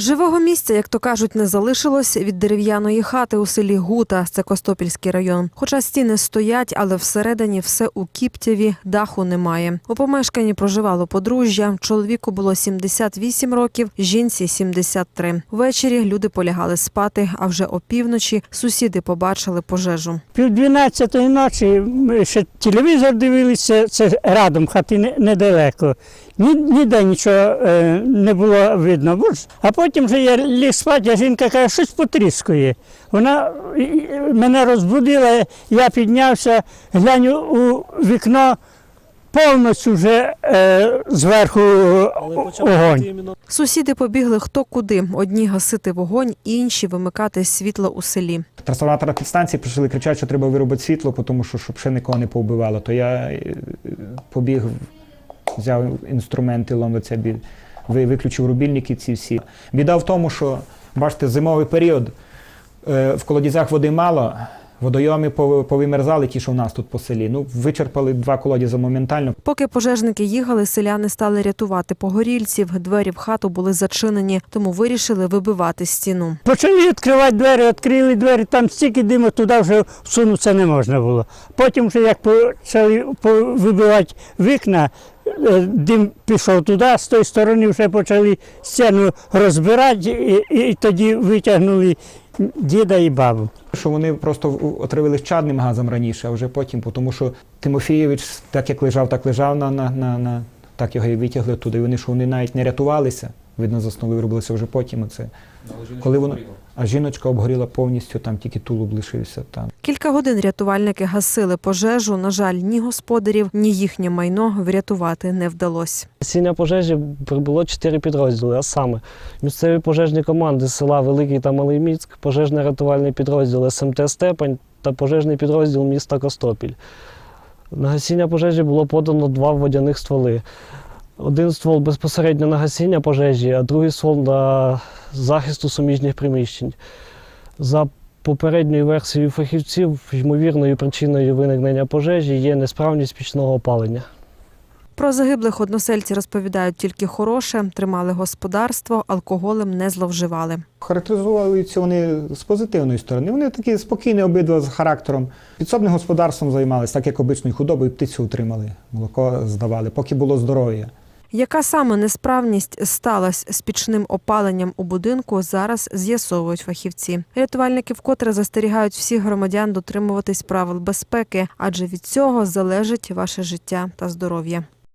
Живого місця, як то кажуть, не залишилось від дерев'яної хати у селі Гута, це Костопільський район. Хоча стіни стоять, але всередині все у кіптяві, даху немає. У помешканні проживало подружжя. Чоловіку було 78 років, жінці 73. Ввечері люди полягали спати, а вже опівночі сусіди побачили пожежу. Пів дванадцятої ночі ми ще телевізор дивилися, це радом, хати не- недалеко. Ні, ніде нічого е, не було видно. А потім вже я ліг спати, а жінка каже, щось потріскує. Вона мене розбудила, я піднявся, гляню у вікно, повністю вже е, зверху огонь. Сусіди побігли хто куди. Одні гасити вогонь, інші вимикати світло у селі. Трансформатора підстанції почали кричати, що треба виробити світло, тому що щоб ще нікого не повбивало. То я е, побіг, взяв інструменти, ломиця, бі- ви- виключив рубільники ці всі. Біда в тому, що, бачите, зимовий період, е, в колодязях води мало, водойоми пов- повимерзали ті, що в нас тут по селі. Ну, вичерпали два колодязі моментально. Поки пожежники їхали, селяни стали рятувати погорільців. Двері в хату були зачинені, тому вирішили вибивати стіну. Почали відкривати двері, відкрили двері, там стільки диму, туди вже всунутися не можна було. Потім, вже як почали по- вибивати вікна, дим пішов туди, з тої сторони вже почали стіну розбирати, і, і тоді витягнули діда і бабу. Що вони просто отравились чадним газом раніше, а вже потім, тому що Тимофійович, так як лежав, так лежав на, на, на, на так його і витягли туди. І вони що вони навіть не рятувалися. Видно, заснули, виробилися вже потім. Оце. Коли воно, а жіночка обгоріла повністю, там тільки тулуб лишився там. Кілька годин рятувальники гасили пожежу. На жаль, ні господарів, ні їхнє майно врятувати не вдалося. Гасіння пожежі прибуло чотири підрозділи, а саме місцеві пожежні команди села Великий та Малий Міцк, пожежно-рятувальний підрозділ СМТ Степань та пожежний підрозділ міста Костопіль. На гасіння пожежі було подано два водяних стволи. Один ствол безпосередньо на гасіння пожежі, а другий ствол на захисту суміжних приміщень. За попередньою версією фахівців, ймовірною причиною виникнення пожежі є несправність пічного опалення. Про загиблих односельці розповідають тільки хороше, тримали господарство, алкоголем не зловживали. Характеризуються вони з позитивної сторони. Вони такі спокійні обидва з характером. Підсобним господарством займалися, так як обичною худобою, птицю утримали, молоко здавали, поки було здоров'я. Яка саме несправність сталася з пічним опаленням у будинку, зараз з'ясовують фахівці. Рятувальники вкотре застерігають всіх громадян дотримуватись правил безпеки, адже від цього залежить ваше життя та здоров'я.